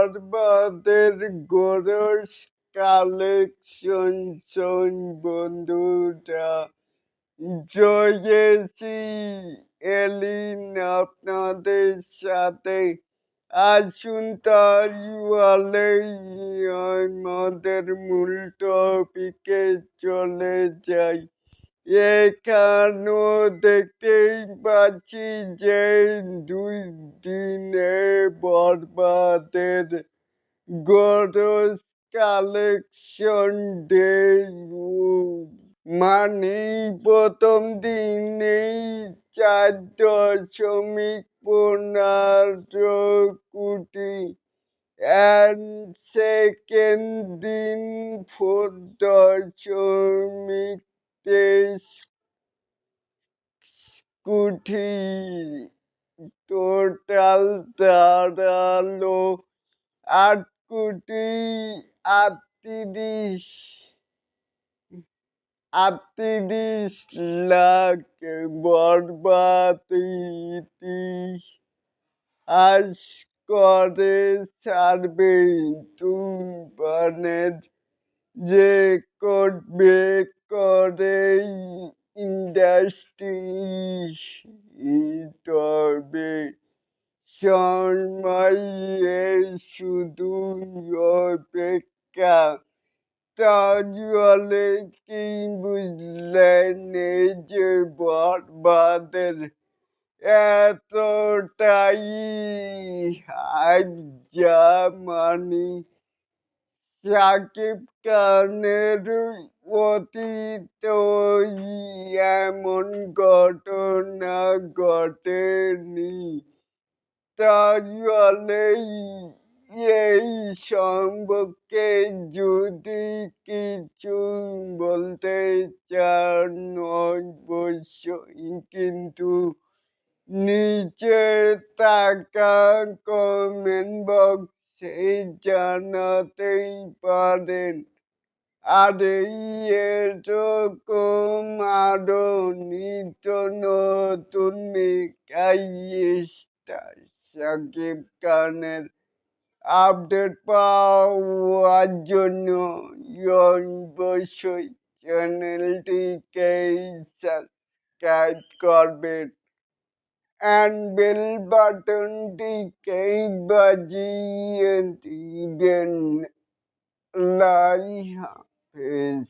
বরবাদের গোরস কালেকশন, শোন বন্ধুরা। জয়েছি এলিন আপনাদের সাথে। আসুন তাহলে আমাদের মূল টপিকে চলে যাই। এখানেও দেখতেই পাচ্ছি যে দুই দিনে বরবাদের গরজ কালেকশন ডে মানে প্রথম দিনেই চার দশমিক পনেরো কোটি অ্যান্ড সেকেন্ড দিন ফোর দশমিক তেইশ কোটি টোটাল দাঁড়াল আট কোটি আটত্রিশ আটত্রিশ লাখ বরবাদ ইতিহাস করে ছাড়বে তুফানের রেকর্ড ব্রেক করে ইন্ডাস্ট্রি তবে সময়ে শুধু অপেক্ষা। তাহলে কি বুঝলেন এই যে বরবাদের এতটাই হাইপ যা মানে শাকিব খানের অতীত এমন ঘটনা ঘটেনি। তাহলে এই সম্পর্কে যদি কিছু বলতে চান, অবশ্যই কিন্তু নিচে থাকা কমেন্ট বক্সে জানাতেই পারেন আর এরকম আরও নিত্য নতুন সাকিব খানের আপডেট পাওয়ার জন্য অবশ্যই চ্যানেলটিকে সাবস্ক্রাইব করবেন। and bell button decay baji and even life is.